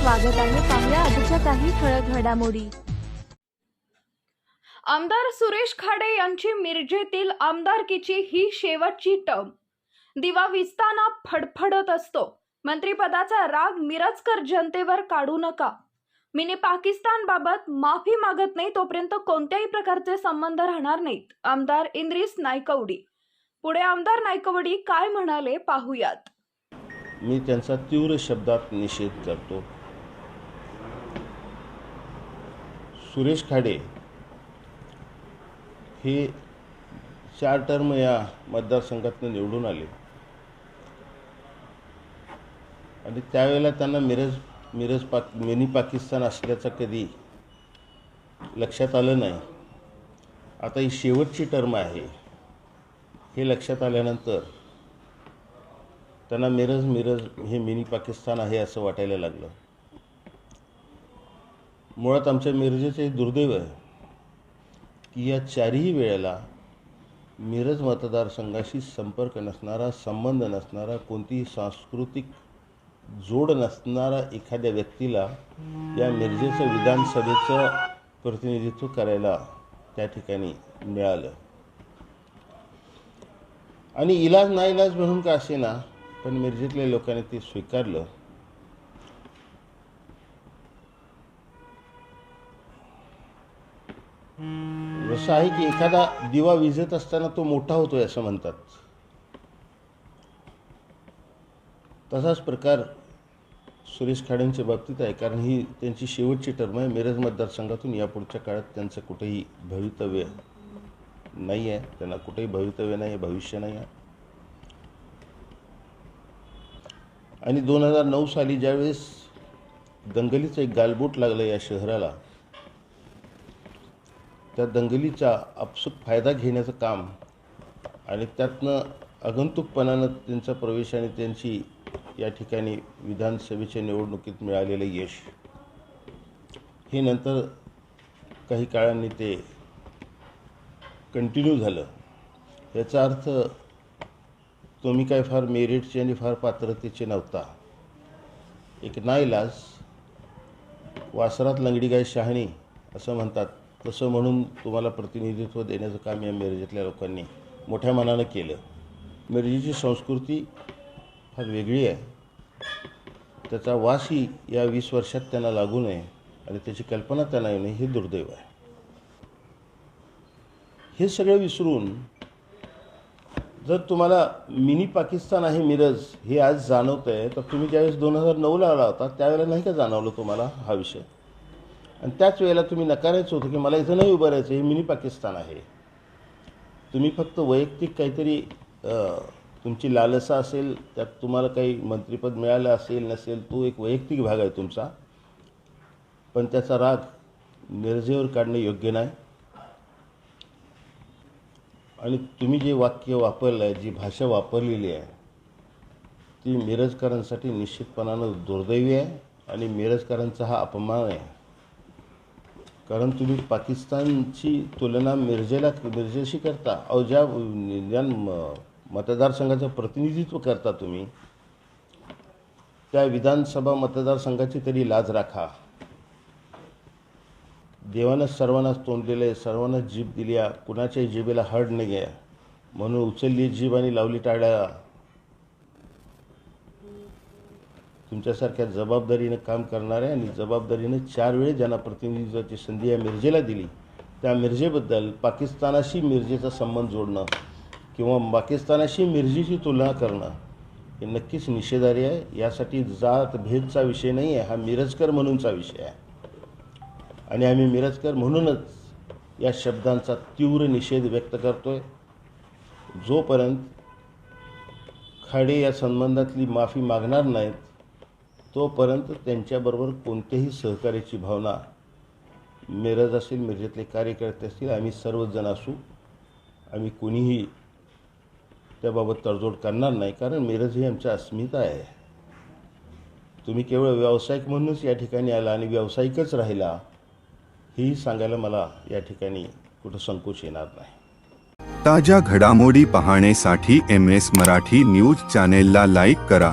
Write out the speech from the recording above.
स्वागत आहे. पाहुया आजच्या काही ठळक घडामोडी. आमदार सुरेश खाडे यांची मिरजेतील आमदारकीची ही शेवटची टर्म. दिवा विजताना फडफडत असतो. मंत्रिपदाचा राग मिरजकर जनतेवर काढू नका. मिनी पाकिस्तान बाबत माफी मागत नाही तोपर्यंत कोणत्याही प्रकारचे संबंध राहणार नाहीत आमदार इंद्रिस नायकवडी. पुढे आमदार नायकवडी काय म्हणाले पाहुयात. मी त्यांचा तीव्र शब्दात निषेध करतो. सुरेश खाडे हे चार टर्म या मतदारसंघातून निवडून आले. आणि त्यावेळेला त्यांना मिरज मिरज पाक मिनी पाकिस्तान असल्याचं कधी लक्षात आलं नाही. आता ही शेवटची टर्म आहे. हे लक्षात आल्यानंतर त्यांना मिरज मिरज हे मिनी पाकिस्तान आहे असं वाटायला लागलं. मुळात आमच्या मिरजेचे दुर्दैव आहे की या चारही वेळेला मिरज मतदारसंघाशी संपर्क नसणारा संबंध नसणारा कोणतीही सांस्कृतिक जोड नसणारा एखाद्या व्यक्तीला या मिरजेचं विधानसभेचं प्रतिनिधित्व करायला त्या ठिकाणी मिळालं. आणि इलाज ना इलाज म्हणून का असे ना पण मिरजेतल्या लोकांनी ते स्वीकारलं. जसं आहे की एखादा दिवा विझत असताना तो मोठा होतोय असं म्हणतात. तसाच प्रकार सुरेश खाडेंच्या बाबतीत आहे कारण ही त्यांची शेवटची टर्म आहे. मिरज मतदारसंघातून यापुढच्या काळात त्यांचं कुठेही भवितव्य नाही आहे त्यांना कुठेही भवितव्य नाही आहे भविष्य नाही आहे आणि दोन हजार नऊ साली ज्यावेळेस दंगलीचं एक गालबोट लागलं या शहराला त्या दंगलीचा आपसूक फायदा घेण्याचं काम आणि त्यातनं आगंतुकपणानं त्यांचा प्रवेश आणि त्यांची या ठिकाणी विधानसभेच्या निवडणुकीत मिळालेलं यश. हे नंतर काही काळांनी ते कंटिन्यू झालं. याचा अर्थ तुम्ही काय फार मेरिटचे आणि फार पात्रतेचे नव्हता. एक नाईलाज वासरात लंगडी गाय शहाणी असं म्हणतात. तसं म्हणून तुम्हाला प्रतिनिधित्व देण्याचं काम या मिरजेतल्या लोकांनी मोठ्या मनानं केलं. मिरजेची संस्कृती फार वेगळी आहे. त्याचा वासही या वीस वर्षात त्यांना लागू नये आणि त्याची कल्पना त्यांना येऊ नये हे दुर्दैव आहे. हे सगळं विसरून जर तुम्हाला मिनी पाकिस्तान आहे मिरज हे आज जाणवतं आहे तर तुम्ही ज्यावेळेस दोन हजार नऊला आला होता त्यावेळेला नाही का जाणवलं तुम्हाला हा विषय? आणि त्याच वेळेला तुम्ही नकारायचं होतं की मला इथं नाही उभं राहायचं हे मिनी पाकिस्तान आहे. तुम्ही फक्त वैयक्तिक काहीतरी तुमची लालसा असेल त्यात तुम्हाला काही मंत्रिपद मिळालं असेल नसेल तो एक वैयक्तिक भाग आहे तुमचा. पण त्याचा राग मिरजेवर काढणे योग्य नाही. आणि तुम्ही जे वाक्य वापरलं आहे जी भाषा वापरलेली आहे ती मिरजकरांसाठी निश्चितपणानं दुर्दैवी आहे आणि मिरजकरांचा हा अपमान आहे. कारण तुम्ही पाकिस्तानची तुलना मिरजेला मिरजेशी करता. अहो ज्या ज्या म- मतदारसंघाचं प्रतिनिधित्व करता तुम्ही. त्या विधानसभा मतदारसंघाची तरी लाज राखा. देवानं सर्वांनाच तोंड दिलं आहे सर्वांनाच जीभ दिली आहे. कुणाच्याही जिभेला हड नाही आहे. म्हणून उचलली जीभ आणि लावली टाळ्या. तुमच्यासारख्या जबाबदारीनं काम करणाऱ्या आणि जबाबदारीनं चार वेळेस ज्यांना प्रतिनिधित्वाची संधी या मिरजेला दिली त्या मिरजेबद्दल पाकिस्तानाशी मिरजेचा संबंध जोडणं किंवा पाकिस्तानाशी मिरजेची तुलना करणं हे नक्कीच निषेधार्य आहे. यासाठी जात भेदचा विषय नाही आहे. हा मिरजकर म्हणूनचा विषय आहे. आणि आम्ही मिरजकर म्हणूनच या शब्दांचा तीव्र निषेध व्यक्त करतोय. जोपर्यंत खाडे या संबंधातली माफी मागणार नाहीत तोपर्यंत त्यांच्याबरोबर कोणत्याही सहकार्याची भावना मिरज असेल मिरजेतले कार्यकर्ते असतील आम्ही सर्वजण असू आम्ही कोणीही त्याबाबत तडजोड करणार नाही कारण मिरज ही आमच्या अस्मिता आहे. तुम्ही केवळ व्यावसायिक म्हणूनच या ठिकाणी आला आणि व्यावसायिकच राहिला हेही सांगायला मला या ठिकाणी कुठं संकोच येणार नाही. ताज्या घडामोडी पाहण्यासाठी एम एस मराठी न्यूज चॅनेलला लाईक करा.